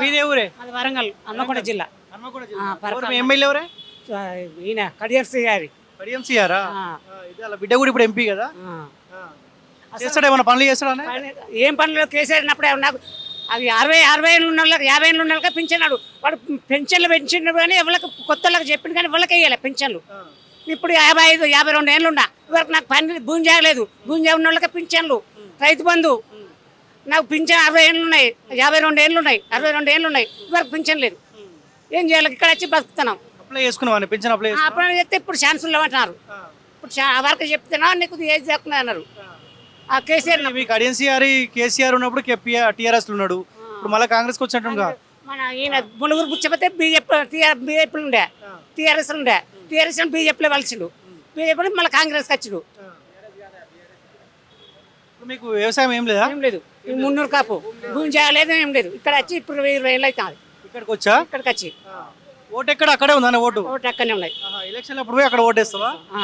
మీదే ఊరే? అది వరంగల్ హన్మకొండ జిల్లా. హన్మకొండ ఆ, జిల్లా. పరకాల. ఎవరు మీ ఎమ్మెల్యే ఎవరే? ఆ, ఈయన కడియర్సి గారి. పడిఎంసీఆరా ఆ, ఇది అలా బిడ్డ కూడా ఇప్పుడు ఎంపీ కదా? ఆ. చేస్తాడా ఏమైనా పనులు చేస్తాడా ఏం పనులు కేసేసినప్పుడే నాకు అది అరవై అరవై ఏళ్ళు ఉన్న వాళ్ళకి యాభై ఏళ్ళు ఉన్న వాళ్ళకి పింఛన్నాడు వాడు పెన్షన్లు పెంచిండు కానీ ఎవరికి కొత్త వాళ్ళకి చెప్పిండు కానీ వాళ్ళకి వేయాలి పెన్షన్లు ఇప్పుడు యాభై ఐదు యాభై రెండు ఏళ్ళు ఉన్నా ఇవరకు నాకు పని భూమి చేయలేదు భూమి ఉన్న వాళ్ళకి పింఛన్లు. రైతు బంధు నాకు పింఛన్ అరవై ఏళ్ళు ఉన్నాయి. యాభై రెండు ఏళ్ళు ఉన్నాయి. అరవై రెండు ఏళ్ళు ఉన్నాయి. ఇవరకు పింఛన్ లేదు. ఏం చేయాలి? ఇక్కడ వచ్చి బతుకుతున్నాం. అప్లై చేసుకున్నావా పెన్షన్ అప్లై? అప్పుడు చెప్తే ఇప్పుడు ఛాన్సులు అంటున్నారు. ఇప్పుడు వరకు చెప్తున్నా నీకు ఏజ్ దక్కున్నా అన్నారు. ఆ. కేసీఆర్ మీకు అడియన్సీఆర్ కేసీఆర్ ఉన్నప్పుడు టీఆర్ఎస్ ఉన్నాడు. ఇప్పుడు మళ్ళీ కాంగ్రెస్ వచ్చినట్టుగా మన ఈయన ములుగురు పుచ్చపోతే బీజేపీ టీఆర్ బీజేపీలో ఉండే. టీఆర్ఎస్ ఉండే. టీఆర్ఎస్ బీజేపీలో కలిసిండు. బీజేపీ మళ్ళీ కాంగ్రెస్ వచ్చిండు. మీకు వ్యవసాయం ఏం లేదా? ఏం లేదు. ఈ మున్నూరు కాపు. భూమి చేయలేదు ఏం లేదు. ఇక్కడ వచ్చి ఇప్పుడు ఇరవై ఏళ్ళు అవుతుంది. ఇక్కడికి వచ్చా? ఇక్కడికి వచ్చి. ఓటు ఎక్కడ? అక్కడే ఉందా ఓటు? ఓటు అక్కడనే ఉన్నాయి ఎలక్షన్ అప్పుడు పోయి అక్కడ ఓటేస్తావా? ఆ,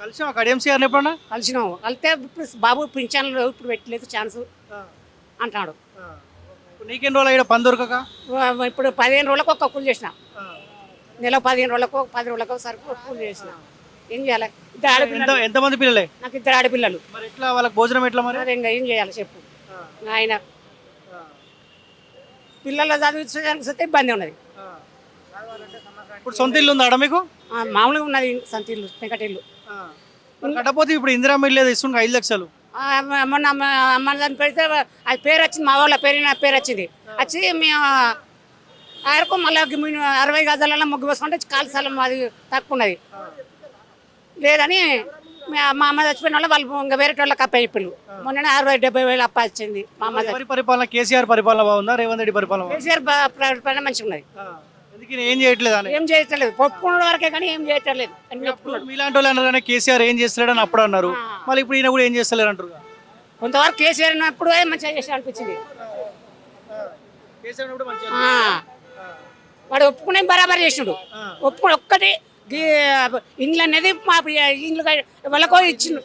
కలిసి అక్కడ? ఎంసీఆర్ ఎప్పుడన్నా? కలిసినాం. కలితే ఇప్పుడు బాబు పింఛన్లు ఇప్పుడు పెట్టలేదు ఛాన్స్ అంటున్నాడు. నీకెన్ని రోజులు పని దొరకక? ఇప్పుడు పదిహేను రోజులకు ఒక్క కూలి చేసిన. నెల పదిహేను రోజులకు పది రోజులకు సరుకు కూలి చేసిన. ఏం చేయాలి? ఇద్దరు ఎంత ఆడపిల్లలు. ఎంతమంది పిల్లలే? నాకు ఇద్దరు ఆడపిల్లలు. మరి ఎట్లా? వాళ్ళకి భోజనం ఎట్లా మరి? మరి ఇంకా ఏం చేయాలి చెప్పు. ఆయన. పిల్లల చదివించడానికి సతే ఇబ్బంది ఉన్నది. ఇప్పుడు సొంత ఇల్లు ఉందా ఆడ మీకు? ఆ, మామూలుగా ఉన్నది సంతిల్లు పెంకటిల్లు మరి కట్టపోతే ఇప్పుడు ఇందిరా మిల్లు ఇస్తుంది ఐదు లక్షలు. ఆ, మ- మొన్న అమ్మ అమ్మ దాన్ని పెడితే అది పేరు వచ్చింది మా వాళ్ళ పేరు నా పేరు వచ్చింది. వచ్చి మేము ఆయనకు మళ్ళీ అరవై గజాలలో ముగ్గు వేసుకుంటే కాలు స్థలం అది తక్కువ ఉన్నది. లేదని మే- అమ్మ చచ్చిపోయిన వాళ్ళు వాళ్ళు ఇంకా వేరే వాళ్ళకి అప్ప చెప్పారు మొన్న అరవై డెబ్బై వేలు అప్ప వచ్చింది మా అమ్మ ఎవరి పరిపాలన? కేసీఆర్ పరిపాలన బాగుందా? రేవంత్ రెడ్డి పరిపాలన బాగుందా? కేసీఆర్ బా- ప్రైవేట్ పైన మంచిగా ఉన్నది. ఏం చేయట్లేదు అని? ఏం చేయట్లేదు. ఒప్పుకున్న వరకే కానీ ఏం చేయట్లేదు. అన్ని ఒప్పుకున్నాడు. మీలాంటి వాళ్ళు అన్నారు కానీ కేసీఆర్ ఏం చేస్తలేడని అప్పుడు అన్నారు. మళ్ళీ ఇప్పుడు ఈయన కూడా ఏం చేస్తలేరు అంటారు కొంతవరకు కేసీఆర్ ఉన్నప్పుడు మంచిగా చేసి అనిపించింది. కేసీఆర్ ఉన్నప్పుడు మంచిగా ఆ. వాడు ఒప్పుకునే బరాబర్ చేసిండు. ఒప్పుకుని ఒక్కటి గీ- ఇండ్లు అనేది మా ఇండ్లు వాళ్ళకో ఇచ్చిండు